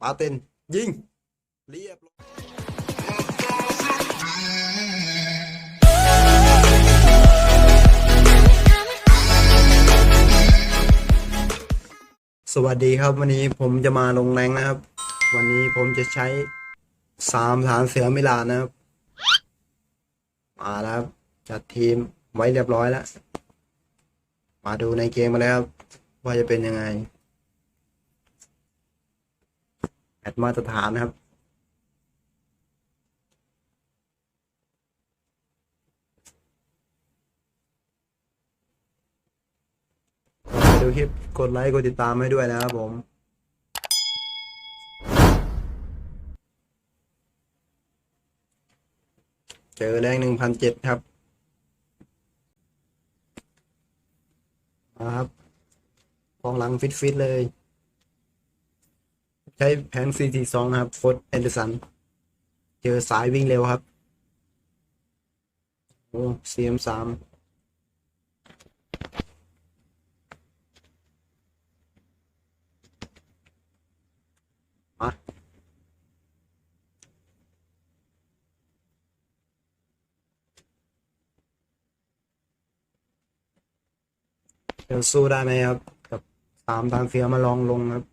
ปาเต็นยิง เรียบร้อยสวัสดีครับวันนี้ผมจะมาลงแรงนะครับ วันนี้ผมจะใช้สามฐานเสือมิลานนะครับ มาแล้วครับจัดทีมไว้เรียบร้อยแล้ว มาดูในเกมมาแล้วว่าจะเป็นยังไง แอดมาตรฐานนะครับ ดูคลิปกดไลค์กดติดตามให้ด้วยนะครับผมเจอแรงหนึ่งพันเจ็ดครับมาครับกองหลังฟิตๆเลย ใช้แผน4 4 2 นะครับโค้ดแอนเดอร์สัน เจอสายวิ่งเร็วครับ โอ้เซียมสามมาเดี๋ยวสู้ได้ไหมครับ กับสามทางเฟียมาลองลงครับ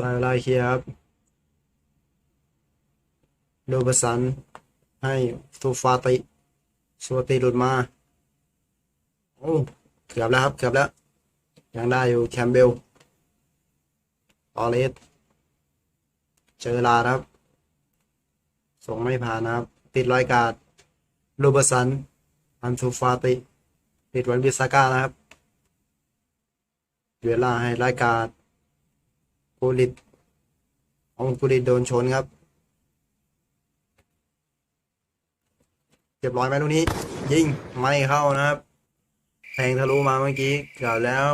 ได้เวลาเคลียร์ครับโดบสันให้ตูฟาติสวติหลุดมาโอ้เกือบแล้วครับ เกือบแล้ว ยังได้อยู่แคมเบลตอเลสเจอลาครับ ส่งไม่ผ่านนะครับ ติดรอยกาดโรเบอร์สัน อันซูฟาติ ติดวันวิสาก้านะครับ เวลาให้รายกาด กูริดองกูริดโดนชนครับเรียบร้อยไหมลูกนี้ ยิงไม่เข้านะครับแทงทะลุมาเมื่อกี้เกือบแล้ว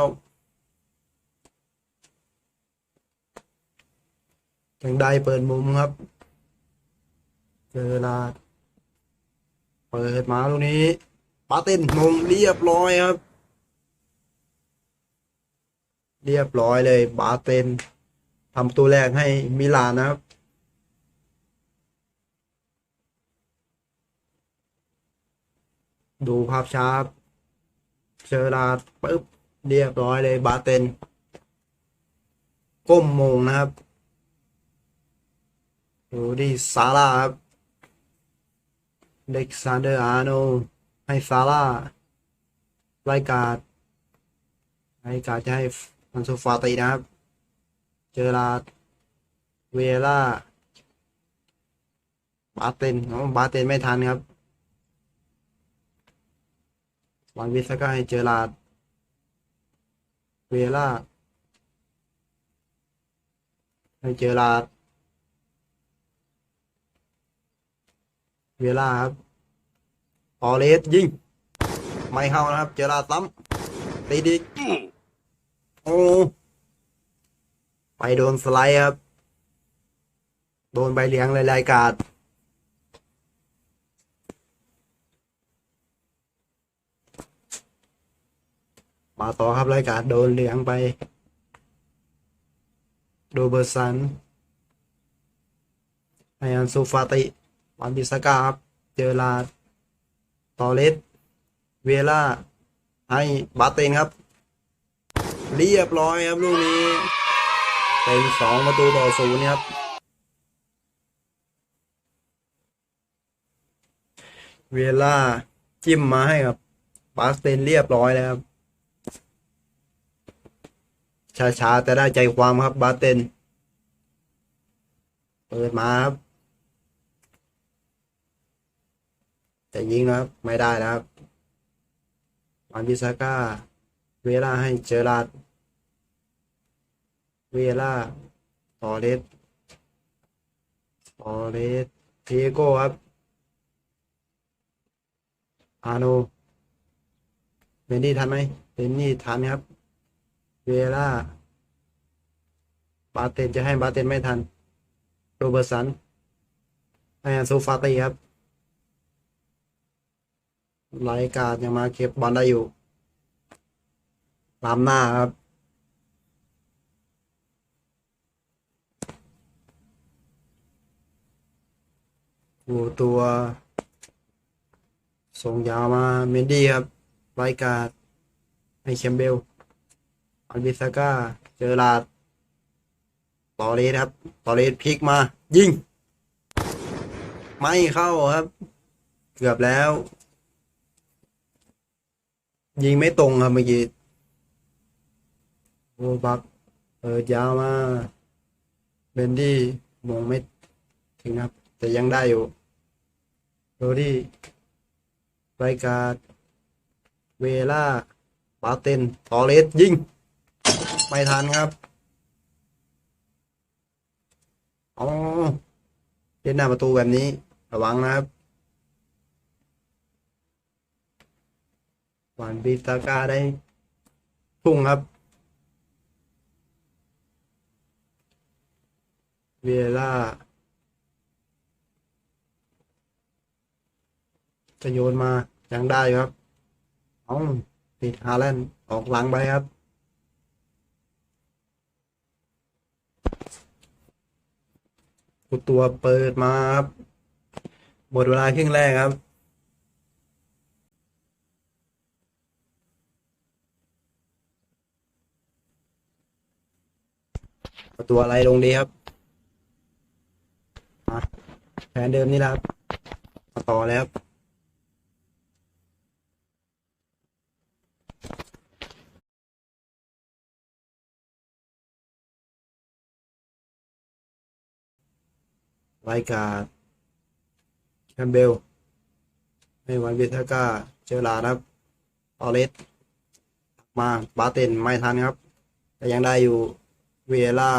ยังได้เปิดมุมครับ เจอลาดเปิดมาลูกนี้ปาเต้นมุมเรียบร้อยครับ เรียบร้อยเลยบาเต้น ทำตัวแรกให้มิลานนะครับดูภาพช้าเจอราปึ๊บเรียบร้อยเลย บาเตน ก้มมงนะครับดูดิซาร่าครับเด็กซานเดอร์อาโนให้ซาร่าไล่กาดไล่กาดจะให้อันซูฟาตินะครับ เจอราเวล่าบาเตนอ๋อบาเตนไม่ทันครับวันวิสก็ให้เจอราดเวล่าให้เจอราดเวล่าครับออเลสยิง ไม่เข้านะครับ เจอราดซ้ำตีดีโอ้ ไปโดนสไลด์ครับ โดนใบเหลียงเลยรายการมาต่อครับรายการโดนเหลียงไป โดเบอร์สันไออันซูฟาติวันบิสกาครับ เจอลาตอเลสเวล่าให้บาเตนครับ เรียบร้อยครับลูกนี้ เป็นสองประตูต่อศูนย์ครับเวลาจิ้มมาให้กับบาสเตนเรียบร้อยแล้วครับช้าๆแต่ได้ใจความครับบาเตนเปิดมาครับจะยิงนะครับ ไม่ได้นะครับวันพิซาก้า เวลาให้เจอราด เวล่าตอเลสตอเลสเทโกครับ อาโนเบนนี่ทันไหมเบนนี่ทันครับ เวล่าบาเตนจะให้บาเตนไม่ทัน โรเบอร์สันให้อันซูฟาติครับรายการยังมาเก็บบอลได้อยู่ล้ำหน้าครับ ดูตัวส่งยาวมาเมนดี้ครับรายการให้แคมเบลอันบิซาก้าเจอลาดตอเลสครับตอเลสพลิกมา ยิง ไม่เข้าครับ เกือบแล้ว ยิงไม่ตรงครับเมื่อกี้โอ้บักเปิดยาวมา เบนดี้มองไม่ถึงครับ แต่ยังได้อยู่โรดี้ไรกาเวล่าปาเตนตอเลสยิง ไม่ทันครับอ๋อเล่นหน้าประตูแบบนี้ ระวังนะครับหวานบีตากาได้พุ่งครับ เวล่า จะโยนมายังได้ครับเอาติดฮาแลนด์ออกหลังไปครับ ตัวเปิดมาครับหมดเวลาครึ่งแรกครับตัวอะไรลงดีครับแผนเดิมนี่แหละครับมาต่อแล้ว ครับรายการแคมเบลไม่วันเบทาก้าเจอลาครับออเลสมาบาเตนไม่ทันครับ แต่ยังได้อยู่เวล่า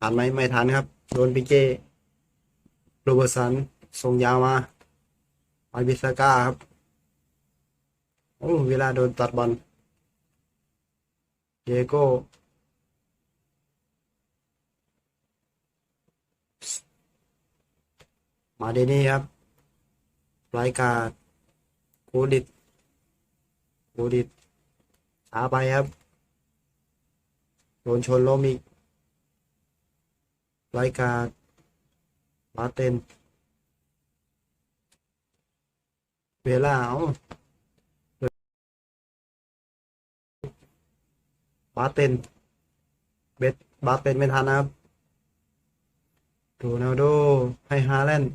ทันไหมไม่ทันครับ โดนปิเก้โรเบอร์สันส่งยาวมาวันเบทาก้าครับโอ้เวลาโดนตัดบอลเดโก้ มาเดนี่ครับรายการโคดิตโคดิตช้าไปครับ โดนชนล้มอีกรายการบาเตนเวลาเอาบาเตนเบสบาเตนไม่ทันนะครับโรนัลโดให้ฮาแลนด์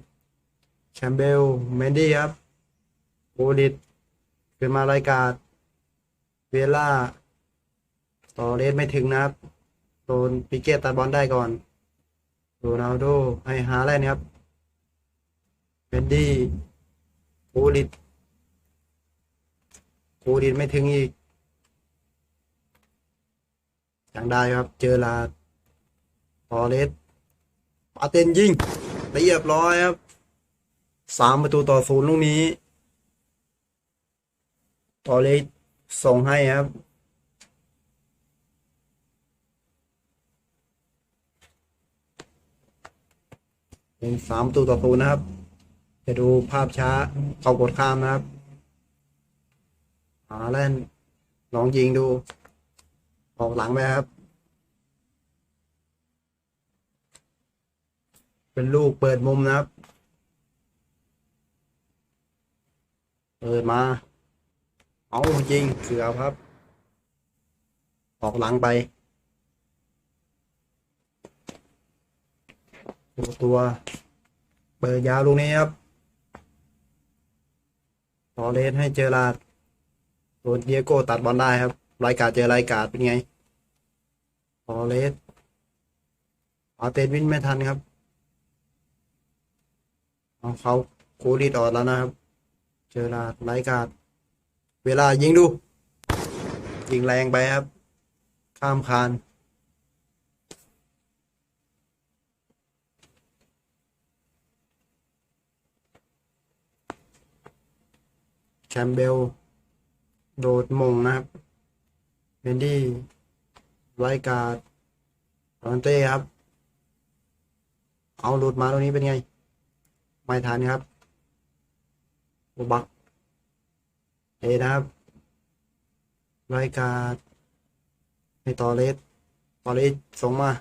แชมเบลเมนดี้ครับโอดิตขึ้นมารายการเวล่าต่อเลสไม่ถึงนะครับโดนปิเกตตัดบอลได้ก่อนโรนัลโดให้ฮาแลนด์ครับเมนดี้โอดิตโอดิตไม่ถึงอีกยังได้ครับเจอลาต่อเลสปาเตนยิงเรียบร้อยครับ สามประตูต่อศูนย์ลูกนี้ ต่อเลยส่งให้ครับ เป็นสามประตูต่อศูนย์นะครับจะดูภาพช้าเขากดข้ามนะครับหาเล่นลองยิงดู ออกหลังไปครับ เป็นลูกเปิดมุมนะครับ เปิดมา เอาจริงเกือบครับ ออกหลังไปตัวตัว เปิดยาวลูกนี้ครับต่อเลนให้เจอราดโดนเดียโก้ตัดบอลได้ครับรายการเจอรายการเป็นไงต่อเลสอาเตนวินไม่ทันครับ เอาเขาโคดีดออกแล้วนะครับ เจอลาดไร้กาดเวลายิงดู ยิงแรงไปครับ ข้ามคานแคมเบล โดดมงนะครับเบนดี้ไร้กาดรอนเต้ครับ เอาหลุดมาตรงนี้เป็นไง ไม่ทันครับ โอบักเอนะครับรายการให้ต่อเลสต่อเลสส่งมา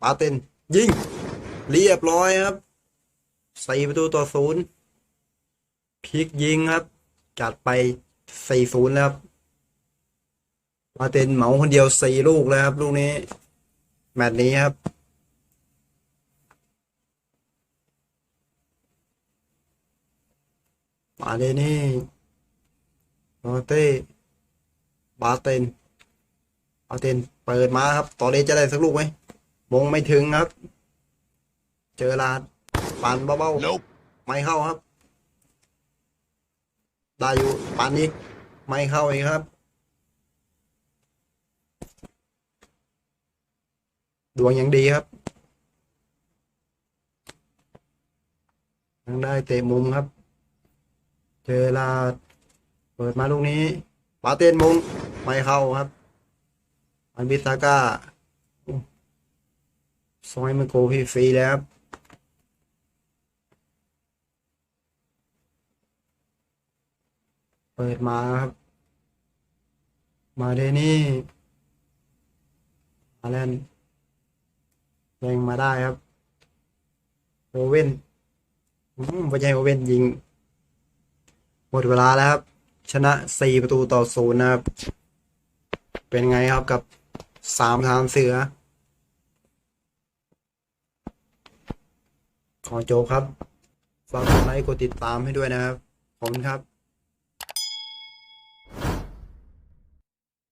ปาเต็นยิง เรียบร้อยครับสี่ประตูต่อศูนย์พลิกยิงครับ จัดไปสี่ศูนย์แล้วครับปาเต็นเหมาคนเดียวสี่ลูกแล้วครับ ลูกนี้ แมตช์นี้ครับ มาเดนี่โรเต้บาเตนบาเตนเปิดมาครับ ต่อเลยจะได้สักลูกไหมมงไม่ถึงครับ เจอลาดปันเบา Nope. ๆไม่เข้าครับ ได้อยู่ปันนี้ไม่เข้าอีกครับ ดวงยังดีครับยังได้เตะมุมครับ เจอลาเปิดมาลูกนี้ปาเต้นมุงไม่เข้าครับ อันบิซาก้าซอยมันโกฟรีแล้วครับเปิดมาครับ มาเดนี่มาแลนแรงมาได้ครับโอเว่นอืมไม่ใช่โอเว่นยิง หมดเวลาแล้วครับ ชนะ4ประตูต่อศูนย์นะครับ เป็นไงครับกับสามทางเสือ ขอจบครับฝากกดไลค์กดติดตามให้ด้วยนะครับ ขอบคุณครับ